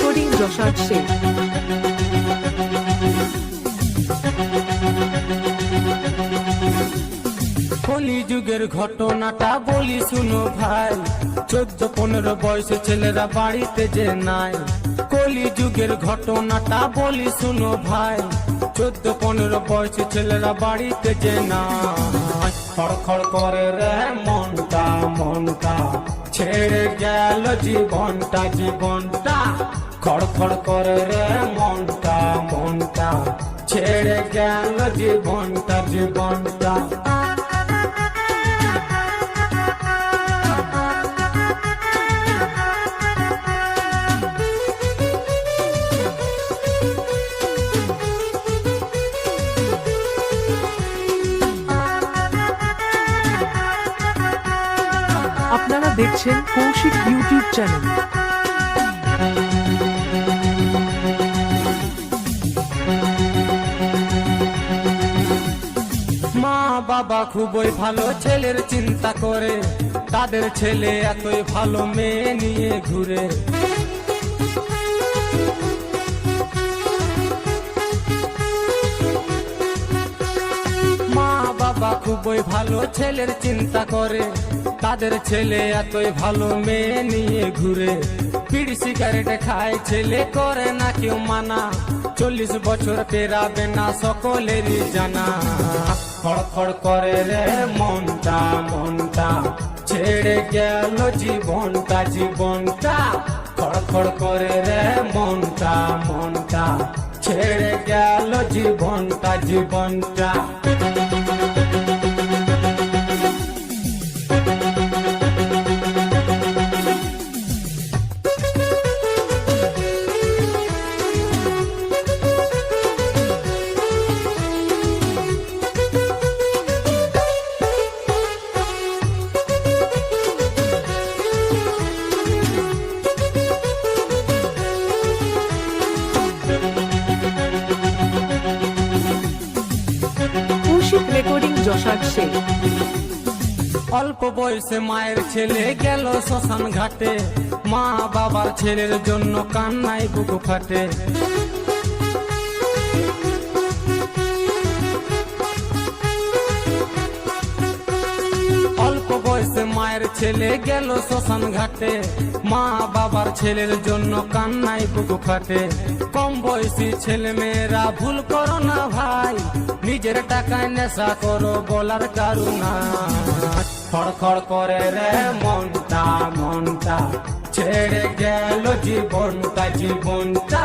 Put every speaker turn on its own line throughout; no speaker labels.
যশার শেখ
কলি যুগের ঘটনাটা বলি শুনো ভাই। চোদ্দ, পনেরো বয়সে ছেলেরা বাড়িতে যে নাই। কলি যুগের ঘটনাটা বলি শুনো ভাই। চোদ্দ, পনেরো বয়সে ছেলেরা বাড়িতে যে নাই। খড়খড় করে রে মনটা মনটা ছেড়ে গেল জীবনটা জীবনটা। খড়খড় করে রে মনটা মনটা। ছেড়ে গেল জীবনটা জীবনটা।
আপনারা দেখছেন কৌশিক ইউটিউব চ্যানেল।
বাবা খুবই ভালো ছেলের চিন্তা করে। তাদের ছেলে এতই ভালো মেয়ে নিয়ে ঘুরে। খুবই ভালো ছেলের চিন্তা করে। তাদের ছেলে এতই ভালো মেয়ে নিয়ে ঘুরে। পিড়ি সিগারেট খায়, ছেলে করে না কেউ মানা। চল্লিশ বছর পেরাবে না সকলেরই জানা। খড়খড় করে রে মনটা মনটা। ছেড়ে গেল জীবনটা জীবনটা। খড়খড় করে রে মনটা মনটা। ছেড়ে গেল জীবনটা জীবনটা। অল্প বয়সে মায়ের ছেলে গেল শ্মশান ঘাটে। মা বাবার ছেলের জন্য কান্নায় বুক ফাটে। অল্প বয়সে মায়ের ছেলে গেল শ্মশান ঘাটে। মা বাবার ছেলের জন্য কান্নায় বুক ফাটে। কম বয়সী ছেলে মেয়েরা, ভুল করো না ভাই। নিজের টাকায় নেশা করো, বলার কারুনা খড়খড় করে রে মনটা মনটা ছেড়ে গেল জীবনটা জীবনটা।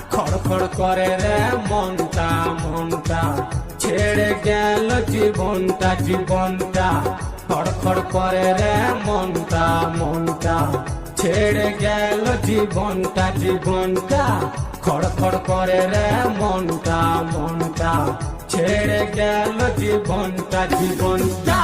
খড়খড় করে রে মনটা মনটা। ছেড়ে গেল জীবনটা জীবনটা। খড়খড় করে রে মনটা মনটা। ছেড়ে গেল জীবনটা জীবনটা। খড়খড় করে রে মনটা মনটা। ছেড়ে গেল জীবনটা জীবনটা।